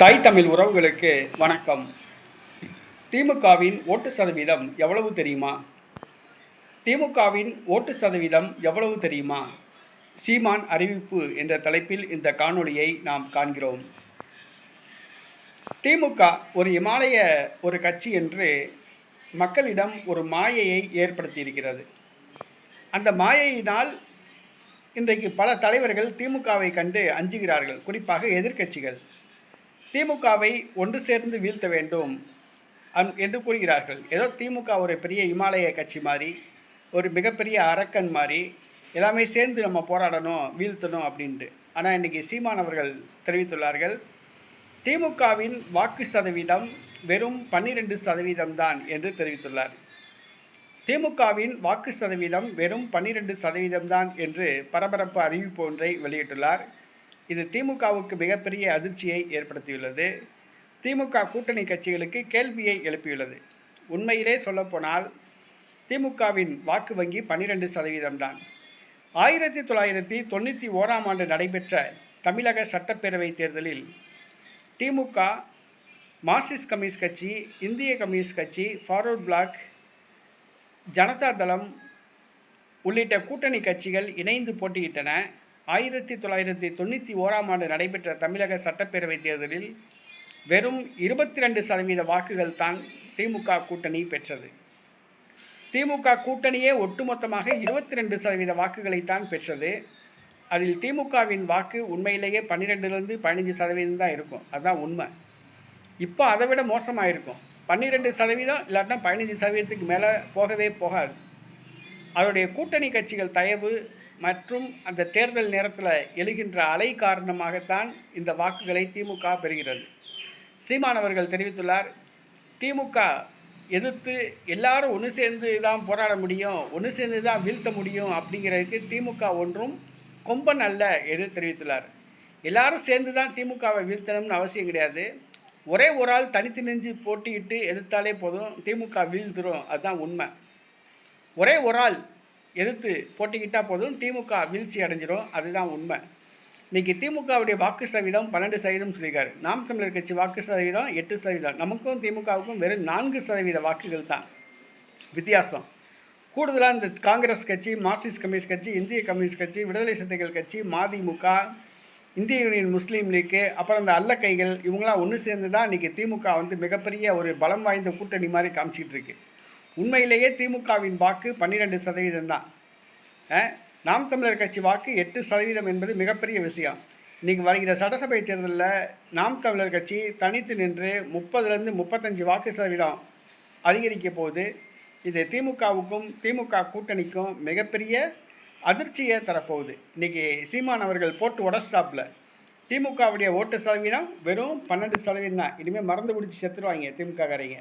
தாய் தமிழ் உறவுகளுக்கு வணக்கம். திமுகவின் ஓட்டு சதவீதம் எவ்வளவு தெரியுமா? திமுகவின் ஓட்டு சதவீதம் எவ்வளவு தெரியுமா? சீமான் அறிவிப்பு என்ற தலைப்பில் இந்த காணொளியை நாம் காண்கிறோம். திமுக ஒரு இமாலய ஒரு கட்சி என்று மக்களிடம் ஒரு மாயையை ஏற்படுத்தியிருக்கிறது. அந்த மாயையினால் இன்றைக்கு பல தலைவர்கள் திமுகவை கண்டு அஞ்சுகிறார்கள். குறிப்பாக எதிர்க்கட்சிகள். திமுகவை ஒன்று சேர்ந்து வீழ்த்த வேண்டும் என்று கூறுகிறார்கள். ஏதோ திமுக ஒரு பெரிய இமாலய கட்சி மாதிரி ஒரு மிகப்பெரிய அரக்கன் மாதிரி எல்லாமே சேர்ந்து நம்ம போராடணும் வீழ்த்தணும் அப்படின்ட்டு. ஆனால் இன்றைக்கி சீமான் அவர்கள் தெரிவித்துள்ளார்கள் திமுகவின் வாக்கு சதவீதம் வெறும் பன்னிரெண்டு சதவீதம் தான் என்று தெரிவித்துள்ளார். திமுகவின் வாக்கு சதவீதம் வெறும் பன்னிரெண்டு சதவீதம் தான் என்று பரபரப்பு அறிவிப்பு ஒன்றை வெளியிட்டுள்ளார். இது திமுகவுக்கு மிகப்பெரிய அதிர்ச்சியை ஏற்படுத்தியுள்ளது. திமுக கூட்டணி கட்சிகளுக்கு கேள்வியை எழுப்பியுள்ளது. உண்மையிலே சொல்லப்போனால் திமுகவின் வாக்கு வங்கி பன்னிரெண்டு சதவீதம்தான். ஆயிரத்தி தொள்ளாயிரத்தி தொண்ணூற்றி ஓராம் ஆண்டு நடைபெற்ற தமிழக சட்டப்பேரவைத் தேர்தலில் திமுக மார்க்சிஸ்ட் கம்யூனிஸ்ட் கட்சி இந்திய கம்யூனிஸ்ட் கட்சி ஃபார்வர்ட் பிளாக் ஜனதா தளம் உள்ளிட்ட கூட்டணி கட்சிகள் இணைந்து போட்டியிட்டன. ஆயிரத்தி தொள்ளாயிரத்தி தொண்ணூற்றி ஓராம் ஆண்டு நடைபெற்ற தமிழக சட்டப்பேரவைத் தேர்தலில் வெறும் இருபத்தி ரெண்டு சதவீத வாக்குகள் தான் திமுக கூட்டணி பெற்றது. திமுக கூட்டணியே ஒட்டுமொத்தமாக இருபத்தி ரெண்டு சதவீத வாக்குகளைத்தான் பெற்றது. அதில் திமுகவின் வாக்கு உண்மையிலேயே பன்னிரெண்டுலேருந்து பதினஞ்சு சதவீதம் தான் இருக்கும். அதுதான் உண்மை. இப்போ அதை விட மோசமாக இருக்கும் பன்னிரெண்டு சதவீதம் இல்லாட்டினா பதினஞ்சு சதவீதத்துக்கு மேலே போகவே போகாது. அதனுடைய கூட்டணி கட்சிகள் தயவு மற்றும் அந்த தேர்தல் நேரத்தில் எழுகின்ற அலை காரணமாகத்தான் இந்த வாக்குகளை திமுக பெறுகிறது. சீமான் அவர்கள் தெரிவித்துள்ளார் திமுக எதிர்த்து எல்லாரும் ஒன்று சேர்ந்து தான் போராட முடியும் ஒன்று சேர்ந்து தான் வீழ்த்த முடியும் அப்படிங்கிறதுக்கு திமுக ஒன்றும் கொம்பன் அல்ல என்று தெரிவித்துள்ளார். எல்லாரும் சேர்ந்து தான் திமுகவை வீழ்த்தணும்னு அவசியம் கிடையாது. ஒரே ஒரு ஆள் தனித்து நெஞ்சு போட்டியிட்டு எதிர்த்தாலே போதும் திமுக வீழ்ந்துடும் அதுதான் உண்மை. ஒரே ஒரு ஆள் எதிர்த்து போட்டிக்கிட்டால் போதும். திமுக வீழ்ச்சி அடைஞ்சிடும் அதுதான் உண்மை. இன்றைக்கி திமுகவுடைய வாக்கு சதவீதம் பன்னெண்டு சதவீதம் சொல்லியிருக்காரு. நாம் தமிழர் கட்சி வாக்கு சதவீதம் எட்டு சதவீதம். நமக்கும் திமுகவுக்கும் வெறும் நான்கு சதவீத வாக்குகள் தான். வித்தியாசம். கூடுதலாக இந்த காங்கிரஸ் கட்சி மார்க்சிஸ்ட் கம்யூனிஸ்ட் கட்சி இந்திய கம்யூனிஸ்ட் கட்சி விடுதலை சிறுத்தைகள் கட்சி மதிமுக இந்திய யூனியன் முஸ்லீம் லீக்கு அப்புறம் இந்த அல்லக்கைகள் இவங்களாம் ஒன்று சேர்ந்து தான் இன்றைக்கி திமுக வந்து மிகப்பெரிய ஒரு பலம் வாய்ந்த கூட்டணி மாதிரி காமிச்சிக்கிட்டு இருக்குது உண்மையிலேயே திமுகவின் வாக்கு பன்னிரெண்டு சதவீதம் தான். நாம் தமிழர் கட்சி வாக்கு எட்டு சதவீதம் என்பது மிகப்பெரிய விஷயம். இன்றைக்கி வருகிற சட்டசபை தேர்தலில் நாம் தமிழர் கட்சி தனித்து நின்று முப்பதுலேருந்து முப்பத்தஞ்சு வாக்கு சதவீதம் அதிகரிக்க போது இது திமுகவுக்கும் திமுக கூட்டணிக்கும் மிகப்பெரிய அதிர்ச்சியை தரப்போகுது. இன்றைக்கி சீமான் அவர்கள் போட்டு உடஸ்டாப்பில் திமுகவுடைய ஓட்டு சதவீதம் வெறும் பன்னெண்டு சதவீதம் தான். இனிமேல் மறந்து பிடிச்சி செத்துருவாங்க திமுககாரங்க.